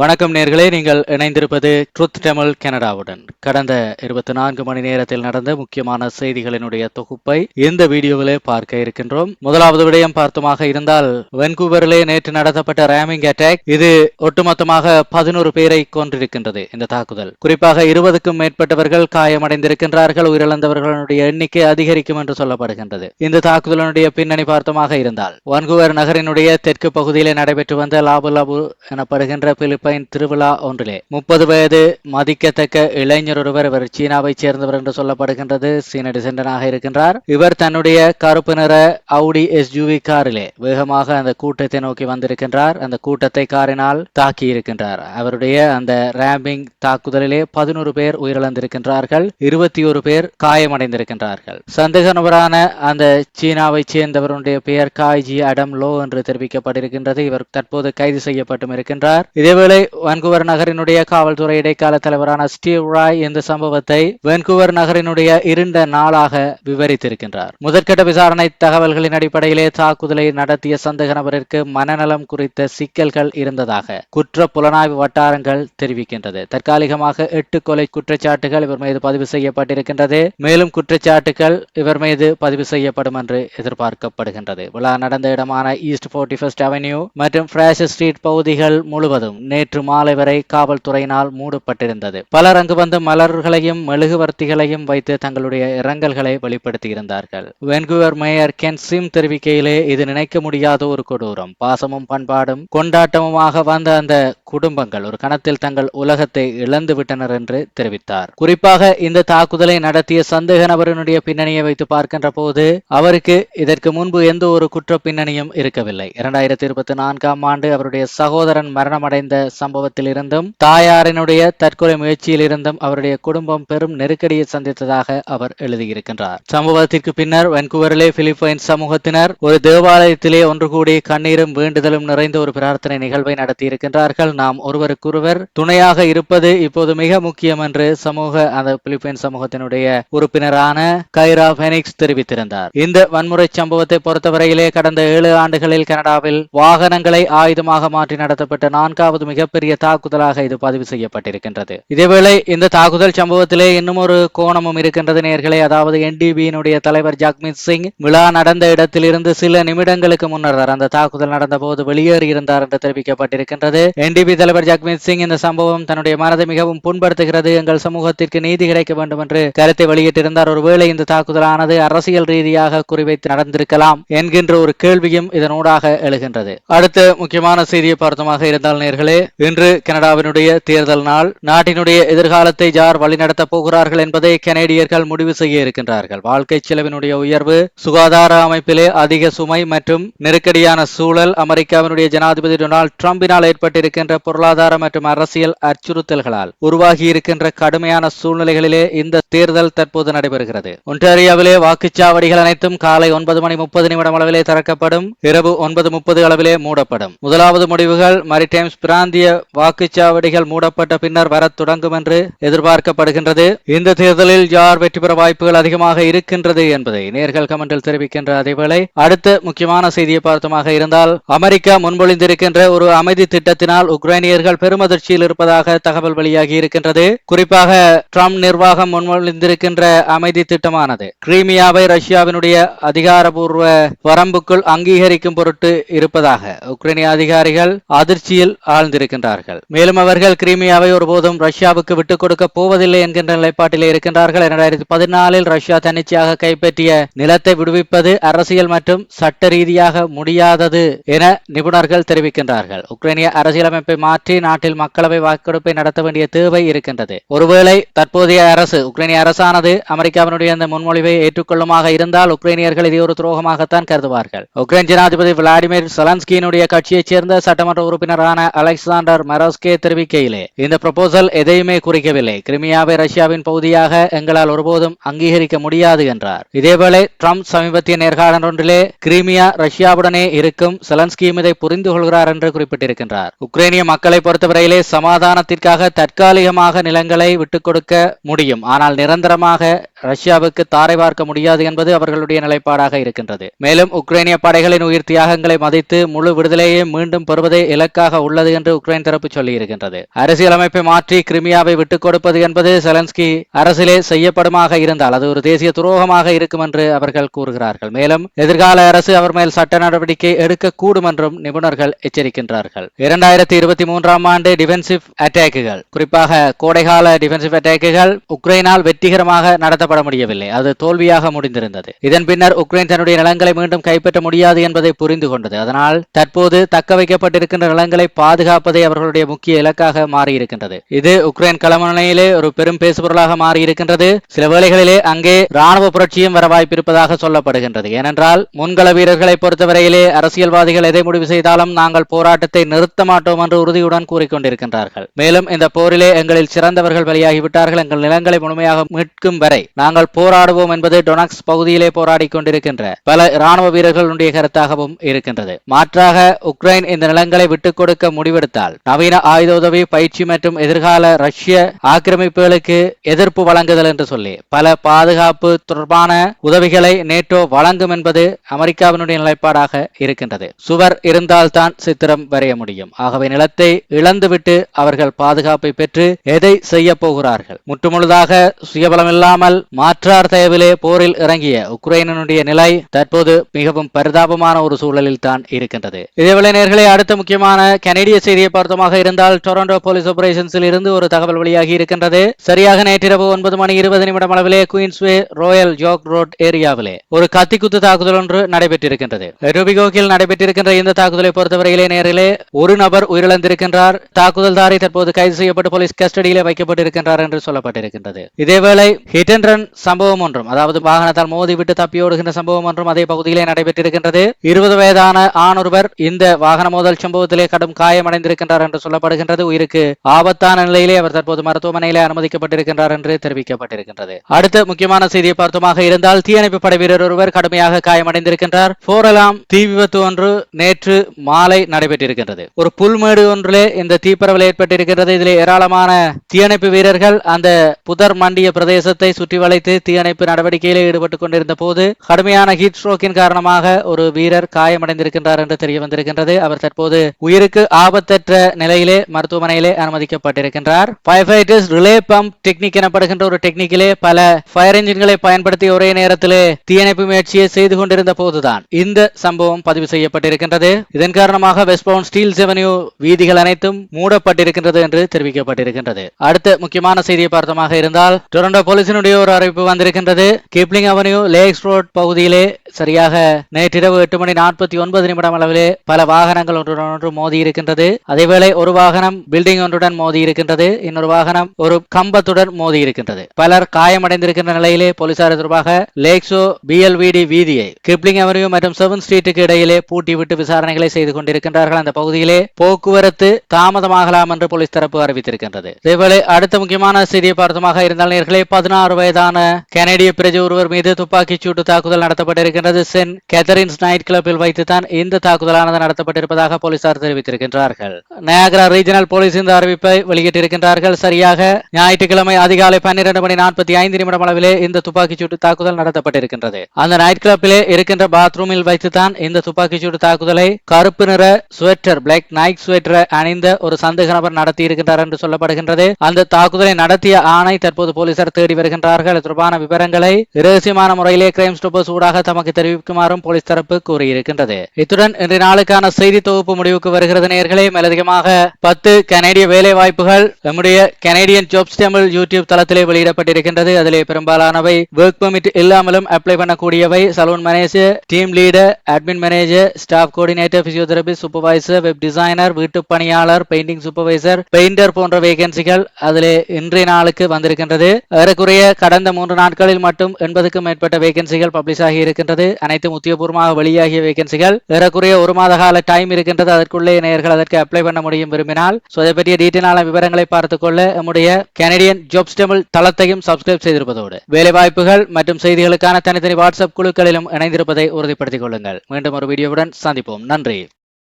வணக்கம் நேர்களே நீங்கள் இணைந்திருப்பது ட்ருத் தமிழ் கனடாவுடன் கடந்த இருபத்தி நான்கு மணி நேரத்தில் நடந்த முக்கியமான செய்திகளினுடைய தொகுப்பை இந்த வீடியோவிலே பார்க்க இருக்கின்றோம். முதலாவது விடயம் பார்த்தமாக இருந்தால் வென்கூவரிலே நேற்று நடத்தப்பட்ட ரேமிங் அட்டாக் இது ஒட்டுமொத்தமாக பதினோரு பேரை கொன்றிருக்கின்றது இந்த தாக்குதல். குறிப்பாக இருபதுக்கும் மேற்பட்டவர்கள் காயமடைந்திருக்கின்றார்கள் உயிரிழந்தவர்களுடைய எண்ணிக்கை அதிகரிக்கும் என்று சொல்லப்படுகின்றது. இந்த தாக்குதலினுடைய பின்னணி பார்த்தமாக இருந்தால் வான்கூவர் நகரினுடைய தெற்கு பகுதியிலே நடைபெற்று வந்த லாபு லாபு எனப்படுகின்ற பிலிப்பைன் திருவிழா ஒன்றிலே. முப்பது வயது மதிக்கத்தக்க இளைஞர் ஒருவர் இவர் சீனாவைச் சேர்ந்தவர் என்று சொல்லப்படுகின்றது. சீன டிசெண்டனாக இருக்கின்றார். இவர் தன்னுடைய கருப்பு நிற அவுடி எஸ்யூவி காரிலே வேகமாக அந்த கூட்டத்தை நோக்கி வந்திருக்கின்றார். அந்த கூட்டத்தை காரினால் தாக்கி இருக்கின்றார் அவருடைய அந்த ரேம்பிங் தாக்குதலிலே பதினோரு பேர் உயிரிழந்திருக்கின்றார்கள். இருபத்தி ஒரு பேர் காயமடைந்திருக்கின்றார்கள். சந்தேக நபரான அந்த சீனாவை சேர்ந்தவருடைய பெயர் காய்ஜி அடம் லோ என்று தெரிவிக்கப்பட்டிருக்கின்றது. இவர் தற்போது கைது செய்யப்பட்டும் இருக்கின்றார். இதேவேளை இதுவரை வான்கூவர் நகரினுடைய காவல்துறை இடைக்கால தலைவரான ஸ்டீவ் ராய் இந்த சம்பவத்தை வான்கூவர் நகரினுடைய இருண்ட நாளாக விவரித்திருக்கின்றார். முதற்கட்ட விசாரணை தகவல்களின் அடிப்படையிலே தாக்குதலை நடத்திய சந்தேக நபரிற்கு மனநலம் குறித்த சிக்கல்கள் இருந்ததாக குற்ற புலனாய்வு வட்டாரங்கள் தெரிவிக்கின்றது. தற்காலிகமாக எட்டு கொலை குற்றச்சாட்டுகள் இவர் மீது பதிவு செய்யப்பட்டிருக்கின்றது. மேலும் குற்றச்சாட்டுகள் இவர் மீது பதிவு செய்யப்படும் என்று எதிர்பார்க்கப்படுகின்றது. விழா நடந்த இடமான ஈஸ்ட் போர்ட்டி ஃபர்ஸ்ட் அவென்யூ மற்றும் பிராஷ் ஸ்ட்ரீட் பகுதிகள் முழுவதும் நேற்று மாலை வரை காவல்துறையினால் மூடப்பட்டிருந்தது. பலர் அங்கு வந்து மலர்களையும் மெழுகுவர்த்திகளையும் வைத்து தங்களுடைய இரங்கல்களை வெளிப்படுத்தியிருந்தார்கள். வென்குவர் மேயர் கென் சிம் தெரிவிக்கையிலே இது நினைக்க முடியாத ஒரு கொடூரம். பாசமும் பண்பாடும் கொண்டாட்டமுமாக வந்த அந்த குடும்பங்கள் ஒரு கணத்தில் தங்கள் உலகத்தை இழந்து விட்டனர் என்று தெரிவித்தார். குறிப்பாக இந்த தாக்குதலை நடத்திய சந்தேக நபரினுடைய பின்னணியை வைத்து பார்க்கின்ற போது அவருக்கு இதற்கு முன்பு எந்த ஒரு குற்ற பின்னணியும் இருக்கவில்லை. இரண்டாயிரத்தி இருபத்தி நான்காம் ஆண்டு அவருடைய சகோதரன் மரணமடைந்த சம்பவத்தில் இருந்தும் தாயாரினுடைய தற்கொலை முயற்சியில் இருந்தும் அவருடைய குடும்பம் பெரும் நெருக்கடியை சந்தித்ததாக அவர் எழுதியிருக்கின்றார். சம்பவத்திற்கு பின்னர் வென்குவரிலே பிலிப்பைன் சமூகத்தினர் ஒரு தேவாலயத்திலே ஒன்று கூடி கண்ணீரும் வேண்டுதலும் நிறைந்த ஒரு பிரார்த்தனை நிகழ்வை நடத்தியிருக்கின்றார்கள். நாம் ஒருவருக்கொருவர் துணையாக இருப்பது இப்போது மிக முக்கியம் என்று சமூக அந்த பிலிப்பைன் சமூகத்தினுடைய உறுப்பினரான கைரா பெனிக்ஸ் தெரிவித்திருந்தார். இந்த வன்முறை சம்பவத்தை பொறுத்தவரையிலே கடந்த ஏழு ஆண்டுகளில் கனடாவில் வாகனங்களை ஆயுதமாக மாற்றி நடத்தப்பட்ட நான்காவது மிகப்பெரிய தாக்குதலாக இது பதிவு செய்யப்பட்டிருக்கின்றது. இதேவேளை இந்த தாக்குதல் சம்பவத்திலே இன்னும் ஒரு கோணமும் இருக்கின்றது நேர்களே அதாவது என்டிபியினுடைய தலைவர் ஜக்மீத் சிங் விழா நடந்த இடத்திலிருந்து சில நிமிடங்களுக்கு முன்னர் அந்த தாக்குதல் நடந்த போது வெளியேறி இருந்தார் என்று தெரிவிக்கப்பட்டிருக்கின்றது. என்டிபி தலைவர் ஜக்மீத் சிங் இந்த சம்பவம் தன்னுடைய மனதை மிகவும் புண்படுத்துகிறது. எங்கள் சமூகத்திற்கு நீதி கிடைக்க வேண்டும் என்று கருத்தை வெளியிட்டிருந்தார். ஒருவேளை இந்த தாக்குதலானது அரசியல் ரீதியாக குறிவைத்து நடந்திருக்கலாம் என்கின்ற ஒரு கேள்வியும் இதனூடாக எழுகின்றது. அடுத்த முக்கியமான செய்தியை பார்த்தமாக இருந்தால் நேர்களே இன்று கனடாவினுடைய தேர்தல் நாள். நாட்டினுடைய எதிர்காலத்தை யார் வழிநடத்த போகிறார்கள் என்பதை கனேடியர்கள் முடிவு செய்ய இருக்கின்றார்கள். வாழ்க்கை செலவினுடைய உயர்வு சுகாதார அமைப்பிலே அதிக சுமை மற்றும் நெருக்கடியான சூழல் அமெரிக்காவினுடைய ஜனாதிபதி டொனால்டு ட்ரம்பினால் ஏற்பட்டிருக்கின்ற பொருளாதார மற்றும் அரசியல் அச்சுறுத்தல்களால் உருவாகி இருக்கின்ற கடுமையான சூழ்நிலைகளிலே இந்த தேர்தல் தற்போது நடைபெறுகிறது. ஒன்டாரியாவிலே வாக்குச்சாவடிகள் அனைத்தும் காலை ஒன்பது மணி முப்பது நிமிடம் அளவிலே திறக்கப்படும் இரவு ஒன்பது முப்பது அளவிலே மூடப்படும். முதலாவது முடிவுகள் மரிடைம்ஸ் பிராந்திய வாக்குச்சாவடிகள் மூடப்பட்ட பின்னர் வரத் தொடங்கும் என்று எதிர்பார்க்கப்படுகின்றது. இந்த தேர்தலில் யார் வெற்றி பெற வாய்ப்புகள் அதிகமாக இருக்கின்றது என்பதை நேர்கள் கமெண்டில் தெரிவிக்கின்ற அதேவேளை அடுத்த முக்கியமான செய்தியை பார்த்தமாக இருந்தால் அமெரிக்கா முன்மொழிந்திருக்கின்ற ஒரு அமைதி திட்டத்தினால் உக்ரைனியர்கள் பெருமதிர்ச்சியில் இருப்பதாக தகவல் வெளியாகி இருக்கின்றது. குறிப்பாக ட்ரம்ப் நிர்வாகம் முன்மொழிந்திருக்கின்ற அமைதி திட்டமானது. கிரீமியாவை ரஷ்யாவினுடைய அதிகாரபூர்வ வரம்புக்குள் அங்கீகரிக்கும் பொருட்டு இருப்பதாக உக்ரைனிய அதிகாரிகள் அதிர்ச்சியில் ஆழ்ந்திருக்கின்றார்கள். மேலும் அவர்கள் கிரீமியாவை ஒருபோதும் ரஷ்யாவுக்கு விட்டுக் கொடுக்க போவதில்லை என்கின்ற நிலைப்பாட்டிலே இருக்கின்றார்கள். இரண்டாயிரத்தி பதினாலில் ரஷ்யா தன்னிச்சையாக கைப்பற்றிய நிலத்தை விடுவிப்பது அரசியல் மற்றும் சட்ட ரீதியாக முடியாதது என நிபுணர்கள் தெரிவிக்கின்றார்கள். உக்ரைனிய அரசியலமைப்பை மாற்றி நாட்டில் மக்களவை வாக்கெடுப்பை நடத்த வேண்டிய தேவை இருக்கின்றது. ஒருவேளை தற்போதைய அரசு உக்ரைனிய அரசானது அமெரிக்காவினுடைய அந்த முன்மொழிவை ஏற்றுக்கொள்ளுமாக இருந்தால் உக்ரைனியர்கள் இதை ஒரு துரோகமாகத்தான் கருதுவார்கள். உக்ரைன் ஜனாதிபதி விளாடிமிர் சலன்ஸ்கியினுடைய கட்சியைச் சேர்ந்த சட்டமன்ற உறுப்பினரான அலெக்சாண்டர் மெரோஸ்கே தெரிவிக்கையிலே இந்த ப்ரொபோசல் எதையுமே குறிக்கவில்லை. கிரிமியாவை ரஷ்யாவின் பகுதியாக எங்களால் ஒருபோதும் அங்கீகரிக்க முடியாது என்றார். இதேவேளை ட்ரம்ப் சமீபத்திய நேர்காணல் ஒன்றிலே கிரீமியா ரஷ்யாவுடனே இருக்கும் செலன்ஸ்கியும் இதை புரிந்து கொள்கிறார் என்று குறிப்பிட்டிருக்கின்றார். உக்ரைனிய மக்களை பொறுத்தவரையிலே சமாதானத்திற்காக தற்காலிகமாக நிலங்களை விட்டுக் கொடுக்க முடியும். ஆனால் நிரந்தரமாக ரஷ்யாவுக்கு தாரை பார்க்க முடியாது என்பது அவர்களுடைய நிலைப்பாடாக இருக்கின்றது. மேலும் உக்ரைனிய படைகளின் உயிர் தியாகங்களை மதித்து முழு விடுதலையை மீண்டும் பெறுவதே இலக்காக உள்ளது என்று உக்ரைன் தரப்பு சொல்லியிருக்கின்றது. அரசியலமைப்பை மாற்றி கிரிமியாவை விட்டுக் கொடுப்பது என்பது செலன்ஸ்கி அரசிலே செய்யப்படுமாக இருந்தால் அது ஒரு தேசிய துரோகமாக இருக்கும் என்று அவர்கள் கூறுகிறார்கள். மேலும் எதிர்கால அரசு அவர் மேல் சட்ட நடவடிக்கை எடுக்கக்கூடும் என்றும் நிபுணர்கள் எச்சரிக்கின்றார்கள். இரண்டாயிரத்தி இருபத்தி இருபத்தி மூன்றாம் ஆண்டு டிஃபென்சிவ் அட்டாக்குகள் குறிப்பாக கோடைகால டிஃபென்சிவ் அட்டாக்குகள் உக்ரைனால் வெற்றிகரமாக நடத்தப்பட முடியவில்லை. அது தோல்வியாக முடிந்திருந்தது. இதன் பின்னர் உக்ரைன் தன்னுடைய நிலங்களை மீண்டும் கைப்பற்ற முடியாது என்பதை புரிந்து கொண்டது. அதனால் தற்போது தக்க வைக்கப்பட்டிருக்கின்ற நிலங்களை பாதுகாப்பதே அவர்களுடைய முக்கிய இலக்காக மாறியிருக்கின்றது. இது உக்ரைன் களமனையிலே ஒரு பெரும் பேசுபொருளாக மாறியிருக்கின்றது. சில வேளைகளிலே அங்கே ராணுவ புரட்சியும் வர வாய்ப்பிருப்பதாக சொல்லப்படுகின்றது. ஏனென்றால் முன்கள வீரர்களை பொறுத்தவரையிலே அரசியல்வாதிகள் எதை முடிவு செய்தாலும் நாங்கள் போராட்டத்தை நிறுத்த மாட்டோம் என்று உறுதியுடன் கூறிக்கொண்டிருக்கின்றார்கள். மேலும் இந்த போரிலே எங்களில் சிறந்தவர்கள் பலியாகிவிட்டார்கள். எங்கள் நிலங்களை முழுமையாக மீட்கும் வரை நாங்கள் போராடுவோம் என்பது டொனக்ஸ் பகுதியிலே போராடி கொண்டிருக்கின்ற பல இராணுவ வீரர்களுடைய கருத்தாகவும் இருக்கின்றது. மாற்றாக உக்ரைன் இந்த நிலங்களை விட்டுக் கொடுக்க முடிவெடுத்தால் நவீன ஆயுத உதவி பயிற்சி மற்றும் எதிர்கால ரஷ்ய ஆக்கிரமிப்புகளுக்கு எதிர்ப்பு வழங்குதல் என்று சொல்லி பல பாதுகாப்பு தொடர்பான உதவிகளை நேட்டோ வழங்கும் என்பது அமெரிக்காவினுடைய நிலைப்பாடாக இருக்கின்றது. சுவர் இருந்தால்தான் சித்திரம் வரைய முடியும். ஆகவே நில நிலத்தை இழந்துவிட்டு அவர்கள் பாதுகாப்பை பெற்று எதை செய்ய போகிறார்கள்? முற்றுமுழுதாக சுயபலமில்லாமல் மாற்றார் தயவிலே போரில் இறங்கிய உக்ரைனுடைய நிலை தற்போது மிகவும் பரிதாபமான ஒரு சூழலில் தான் இருக்கின்றது. இதேவேளை நேர்களை அடுத்த முக்கியமான கனேடிய செய்தியை பார்த்தமாக இருந்தால் டொரண்டோ போலீஸ் ஆபரேஷன்ஸில் இருந்து ஒரு தகவல் வெளியாகி இருக்கின்றது. சரியாக நேற்றிரவு ஒன்பது மணி இருபது நிமிடம் அளவிலே குயின்ஸ்வே ராயல் ஜோக் ரோட் ஏரியாவிலே ஒரு கத்திக்குத்து தாக்குதல் ஒன்று நடைபெற்றிருக்கின்றது. நடைபெற்றிருக்கின்ற இந்த தாக்குதலை பொறுத்தவரையிலே நேரிலே ஒரு நபர் இழந்திருக்கின்றார். தாக்குதல்தாரி தற்போது கைது செய்யப்பட்டு போலீஸ் கஸ்டடியிலே வைக்கப்பட்டிருக்கின்றார் என்று சொல்லப்பட்டிருக்கின்றது. இதேவேளை ஹிட் அண்ட் ரன் சம்பவம் ஒன்றும் அதாவது வாகனத்தால் மோதிவிட்டு தப்பியோடுகின்ற சம்பவம் ஒன்றும் அதே பகுதியிலே நடைபெற்றிருக்கின்றது. இருபது வயதான ஆணொருவர் இந்த வாகன மோதல் சம்பவத்திலே கடும் காயமடைந்திருக்கின்றார் என்று சொல்லப்படுகின்றது. உயிருக்கு ஆபத்தான நிலையிலே அவர் தற்போது மருத்துவமனையிலே அனுமதிக்கப்பட்டிருக்கின்றார் என்று தெரிவிக்கப்பட்டிருக்கின்றது. அடுத்த முக்கியமான செய்தியை பார்த்தோமாக இருந்தால் தீயணைப்பு படை வீரர் ஒருவர் கடுமையாக காயமடைந்திருக்கின்றார். போரலாம் தீ விபத்து ஒன்று நேற்று மாலை நடைபெற்றிருக்கின்றது. ஒரு புல்மேடு ஒன்றிலே இந்த தீப்பரவல் ஏற்பட்டிருக்கிறது இதில் ஏராளமான தீயணைப்பு வீரர்கள் அந்த புதர் மண்டிய பிரதேசத்தை சுற்றி வளைத்து தீயணைப்பு நடவடிக்கையிலே ஈடுபட்டுக் கொண்டிருந்த போது கடுமையான ஹீட் ஸ்ட்ரோக்கின் காரணமாக ஒரு வீரர் காயமடைந்திருக்கின்றார் என்று தெரிய வந்திருக்கின்றது. அவர் தற்போது உயிருக்கு ஆபத்தற்ற நிலையிலே மருத்துவமனையிலே அனுமதிக்கப்பட்டிருக்கின்றார். Fire fighters relay pump technique எனப்படுகின்ற ஒரு டெக்னிக்கிலே பல ஃபயர் என்ஜின்களை பயன்படுத்தி ஒரே நேரத்திலே தீயணைப்பு முயற்சியை செய்து கொண்டிருந்த போதுதான் இந்த சம்பவம் பதிவு செய்யப்பட்டிருக்கின்றது. இதன் காரணமாக வெஸ்ட்பவுன் ஸ்டீல் செவன்யூ வி வீதிகள் அனைத்தும் மூடப்பட்டிருக்கின்றது என்று தெரிவிக்கப்பட்டிருக்கின்றது. அடுத்த முக்கியமான செய்தியை பார்த்தமாக இருந்தால் டொரண்டோ போலீசினுடைய ஒரு அறிவிப்பு வந்திருக்கின்றது. கிப்ளிங் அவென்யூ லேக்ஸ் ரோட் பகுதியிலே சரியாக நேற்றிரவு எட்டு மணி நாற்பத்தி ஒன்பது நிமிடம் அளவிலே பல வாகனங்கள் ஒன்றுடன் ஒன்று மோதி இருக்கின்றது. அதேவேளை ஒரு வாகனம் பில்டிங் ஒன்றுடன் மோதி இருக்கின்றது. இன்னொரு வாகனம் ஒரு கம்பத்துடன் மோதி இருக்கின்றது. பலர் காயமடைந்திருக்கின்ற நிலையிலே போலீசார் தொடர்பாக லேக்ஸோ பிஎல்விடி வீதியை கிப்ளிங் அவென்யூ மற்றும் செவன் ஸ்ட்ரீட்டுக்கு இடையிலே பூட்டிவிட்டு விசாரணைகளை செய்து கொண்டிருக்கின்றார்கள். அந்த பகுதியிலே போக்குவரத்து அடுத்து தாமதமாகலாம் என்று போலீஸ் தரப்பு அறிவித்திருக்கின்றது. இதேவேளை அடுத்த முக்கியமான செய்தியை பார்த்தமாக இருந்தால் நேர்களே பதினாறு வயதான கனடிய பிரஜை ஒருவர் மீது துப்பாக்கிச் சூட்டு தாக்குதல் நடத்தப்பட்டிருக்கின்றது. சென் கேதரின்ஸ் நைட் கிளப்பில் வைத்துதான் இந்த தாக்குதலானது நடத்தப்பட்டிருப்பதாக போலீசார் தெரிவித்திருக்கின்றார்கள். நயாகரா ரீஜனல் போலீஸ் இந்த அறிவிப்பை வெளியிட்டிருக்கின்றார்கள். சரியாக ஞாயிற்றுக்கிழமை அதிகாலை பன்னிரண்டு மணி நாற்பத்தி ஐந்து நிமிடம் அளவிலே இந்த துப்பாக்கிச் சூட்டு தாக்குதல் நடத்தப்பட்டிருக்கின்றது. அந்த நைட் கிளப்பிலே இருக்கின்ற பாத்ரூமில் வைத்துதான் இந்த துப்பாக்கிச் சூட்டு தாக்குதலை கருப்பு நிற ஸ்வெட்டர் பிளாக் நைட் ஸ்வெட்டர் அணிந்த ஒரு சந்தேக நபர் நடத்தி இருக்கின்றார் என்று சொல்லப்படுகின்றது. அந்த தாக்குதலை நடத்திய ஆணை தற்போது போலீசார் தேடி வருகின்றார்கள். தொடர்பான விவரங்களை ரகசியமான முறையிலே கிரைம் ஸ்டோப்பர்ஸ் ஊடாக தமக்கு தெரிவிக்குமாறும் போலீஸ் தரப்பு கூறியிருக்கின்றது. இத்துடன் இன்றைய நாளுக்கான செய்தி தொகுப்பு முடிவுக்கு வருகிறது நேர்களே மேலதிகமாக பத்து கனேடிய வேலை வாய்ப்புகள் நம்முடைய கனேடியன் ஜாப்ஸ் தமிழ் யூடியூப் தளத்திலே வெளியிடப்பட்டிருக்கின்றது. அதிலே பெரும்பாலானவை ஒர்க் பெர்மிட் இல்லாமலும் apply பண்ணக்கூடியவை. Salon manager team leader admin manager staff coordinator physiotherapy supervisor web designer வீட்டு பணியாளர் பெயிண்டிங் சூப்பர்வைசர் பெயிண்டர் போன்ற வேகன்சிகள் அதிலே இன்றைய நாளுக்கு வந்திருக்கின்றது. ஏறக்குறைய கடந்த மூன்று நாட்களில் மட்டும் எண்பதுக்கும் மேற்பட்ட வேகன்சிகள் பப்ளிஷ் ஆகி இருக்கின்றது. அனைத்தும் உத்தியபூர்வமாக வெளியாகிய வேகன்சிகள் ஏறக்குறைய ஒரு மாத கால டைம் இருக்கின்றது. அதற்குள்ளே நேயர்கள் அதற்கு அப்ளை பண்ண முடியும் விரும்பினால். ஸோ அதை பற்றிய டீட்டெயிலான விவரங்களை பார்த்துக் கொள்ள நம்முடைய கனடியன் ஜாப்ஸ் தமிழ் தளத்தையும் சப்ஸ்கிரைப் செய்திருப்பதோடு. வேலை வாய்ப்புகள் மற்றும் செய்திகளுக்கான தனித்தனி வாட்ஸ்அப் குழுக்களிலும் இணைந்திருப்பதை உறுதிப்படுத்திக் கொள்ளுங்கள். மீண்டும் ஒரு வீடியோவுடன் சந்திப்போம். நன்றி.